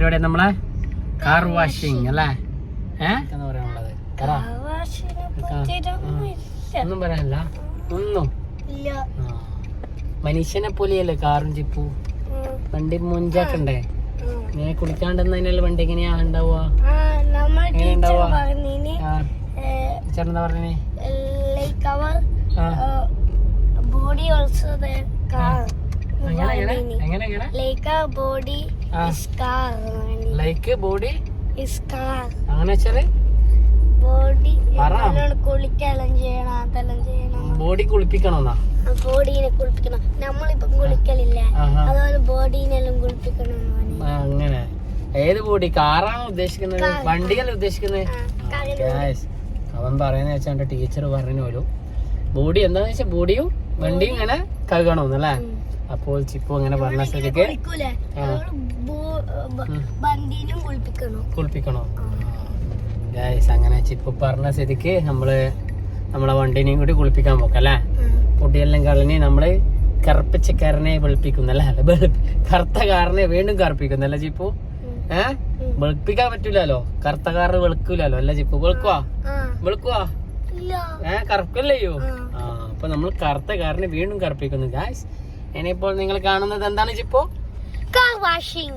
ഇവിടെ നമ്മളെ car washing അല്ലേ? പറയാനുള്ളത്? പറ. ഒന്നും പറയാനല്ല. ഒന്നും. ഇല്ല. ആ. മനുഷ്യനെ പോലെയല്ലേ കാറും ചിപ്പു വണ്ടി മുഞ്ചാക്കണ്ടേ. നീ കുളിക്കാണ്ടെന്നതിനാൽ വണ്ടി എങ്ങനെയാ ഉണ്ടാവുക? എങ്ങനെ പറഞ്ഞേ ആ. ബോഡി ഓൾസോ എങ്ങനെ ബോഡി ലൈക്ക് ബോഡി അങ്ങനെ വെച്ചാൽ? ബോഡി. കുളിക്കെല്ലാം ചെയ്യണം അതെല്ലാം ചെയ്യണം. ബോഡി കുളിപ്പിക്കണമെന്നാ ബോഡീനെ കുളിപ്പിക്കണം. നമ്മളിപ്പം കുളിക്കലില്ല. അതുപോലെ ബോഡീനെല്ലാം കുളിപ്പിക്കണം അങ്ങനെ. ഏത് ബോഡി കാറാണോ ഉദ്ദേശിക്കുന്നത്. വണ്ടികളെ ഉദ്ദേശിക്കുന്നത്? അവൻ പറയുന്ന വെച്ചാൽ ടീച്ചർ പറഞ്ഞു പോലും. ബോഡി എന്താന്ന് വെച്ചാൽ ബോഡിയും വണ്ടിയും ഇങ്ങനെ കഴുകണമെന്നല്ലേ. അപ്പോൾ ചിപ്പു അങ്ങനെ പറഞ്ഞ സ്ഥലത്തേക്ക് കുളിപ്പിക്കണം? ഗായ്സ് അങ്ങനെ ചിപ്പു പറഞ്ഞ സ്ഥിതിക്ക് നമ്മൾ നമ്മളെ വണ്ടിനെയും കൂടി കുളിപ്പിക്കാൻ പോക്കല്ലേ? പൊടിയെല്ലാം കളഞ്ഞ് നമ്മൾ കറുപ്പിച്ച കരനെ വെളുപ്പിക്കുന്നല്ലേ? കറുത്ത കാറിനെ വീണ്ടും കറുപ്പിക്കുന്നല്ലേ ചിപ്പു ഏ? വെളുപ്പിക്കാൻ പറ്റൂലോ കറുത്ത കാറ് വെളുക്കൂലോ അല്ല ചിപ്പു വെളുക്കുവാ? വെളുക്കുവാ? ഏ കറുക്കല്ലയോ ആ. അപ്പൊ നമ്മൾ കറുത്ത കാറിനെ വീണ്ടും കറുപ്പിക്കുന്നു. ഗായ്സ് ഇനിയിപ്പോൾ നിങ്ങൾ കാണുന്നത് എന്താണ് ചിപ്പോ കാർ വാഷിംഗ്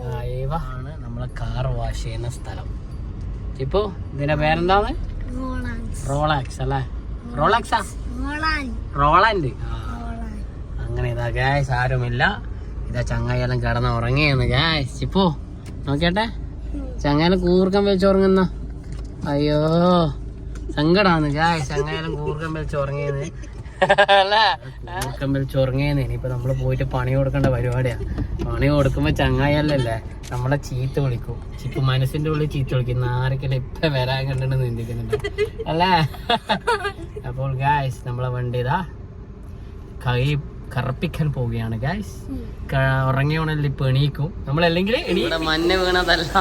ആണ് നമ്മളെ കാർ വാഷ് ചെയ്യുന്ന സ്ഥലം. ചിപ്പോ ഇതിന്റെ പേരെന്താണ്? റോളാക്സ് അല്ലേ? റോളാക്സാ റോളാൻ റോളാൻഡ് അങ്ങനെ ഇതാ ഗ്യാസ് ആരുമില്ല. ഇതാ ചങ്ങായെല്ലാം കിടന്ന് ഉറങ്ങിയാണ് ഗ്യാസ് ചിപ്പോ നോക്കട്ടെ ചങ്ങായാലും കൂർക്കം വെച്ച് ഉറങ്ങുന്ന. അയ്യോ സങ്കടാണ് ഗ്യാസ് ചങ്ങായാലും കൂർക്കം വെച്ച് ഉറങ്ങിയെന്ന്. അല്ലേ? ചൊറങ്ങേന്ന് ഇനിയിപ്പോ നമ്മൾ പോയിട്ട് പണി കൊടുക്കേണ്ട പരിപാടിയാ. പണി കൊടുക്കുമ്പോ ചങ്ങായല്ലല്ലേ നമ്മളെ ചീത്ത വിളിക്കും. ചിപ്പു മനസ്സിന്റെ ഉള്ളിൽ ചീത്ത വിളിക്കുന്ന ആരൊക്കെ ഇപ്പൊ വരാൻ കണ്ടെന്ന് ചിന്തിക്കുന്നുണ്ട് അല്ലേ? അപ്പോൾ ഗായ്സ് നമ്മളെ വണ്ടി ഇതാ കൈ കറപ്പിക്കാൻ പോവുകയാണ് ഗായ്സ് ഉറങ്ങിയോണല്ലേ ഇപ്പൊ എണീക്കും നമ്മളല്ലെങ്കിൽ ഇവിടെ മഞ്ഞ് വീണതല്ല.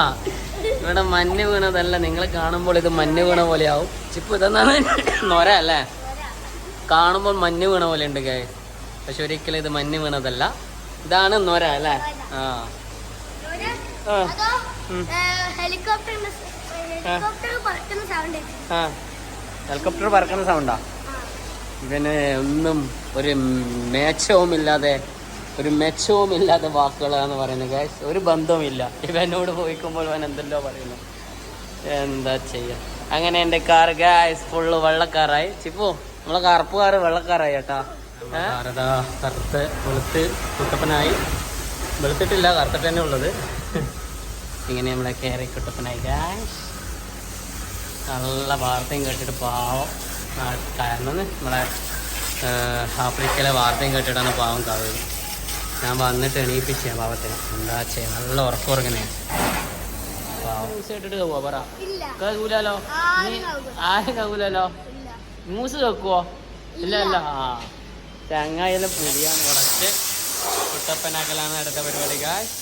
ഇവിടെ മഞ്ഞ് വീണതല്ല. നിങ്ങൾ കാണുമ്പോൾ ഇത് മഞ്ഞ് വീണ പോലെയാവും. ചിപ്പ് ഇതെന്നാണ് നൊര അല്ലേ? കാണുമ്പോൾ മഞ്ഞ് വീണ പോലെ ഉണ്ട് കേ പക്ഷെ ഒരിക്കലും ഇത് മഞ്ഞ് വീണതല്ല. ഇതാണ് നൊര അല്ലേ? ആ. ഹെലികോപ്റ്റർ പറക്കുന്ന സൗണ്ട് ഇവന് ഒന്നും ഒരു മെച്ചവുമില്ലാതെ ഒരു മെച്ചവുമില്ലാത്ത വാക്കുകളാണ് പറയുന്നത് ഗൈസ് ഒരു ബന്ധവുമില്ല. ഇവനോട് പോയിക്കുമ്പോൾ അവൻ എന്തെല്ലോ പറയുന്നു. എന്താ ചെയ്യാ? അങ്ങനെ എന്റെ കാർ ഗൈസ് ഫുള്ള് വെള്ളക്കാറായി ചിപ്പു നമ്മളെ കറുപ്പ് വെള്ളക്കാരായി വെള്ളക്കാറായി കേട്ടാ കാറതാ കറുത്ത് വെളുത്ത് കുട്ടപ്പനായി. വെളുത്തിട്ടില്ല കറുത്തിട്ട് തന്നെ ഉള്ളത്. ഇങ്ങനെ നമ്മളെ കയറി കുട്ടപ്പനായി ഗായ്സ് നല്ല വാർത്തയും കേട്ടിട്ട് പാവം കാരണം നമ്മളെ ആഫ്രിക്കയിലെ വാർത്തയും കേട്ടിട്ടാണ് പാവം കാവുന്നത് ഞാൻ വന്നിട്ട് എണീപ്പിച്ച പാവത്തിന്. എന്താ ചെയ്യാ? നല്ല ഉറക്കുറങ്ങനെ പാവം. ഇട്ടിട്ട് കവുക പറ. ഇല്ല. കകൂലല്ലോ ആരും കകൂലല്ലോ മൂസ് വെക്കുവോ ഇല്ല. അല്ല ആ. ചങ്ങായാലും പുലിയാണ് കുറച്ച്. കുട്ടപ്പനാക്കലാണ് അടുത്ത പരിപാടി ഗായ്സ്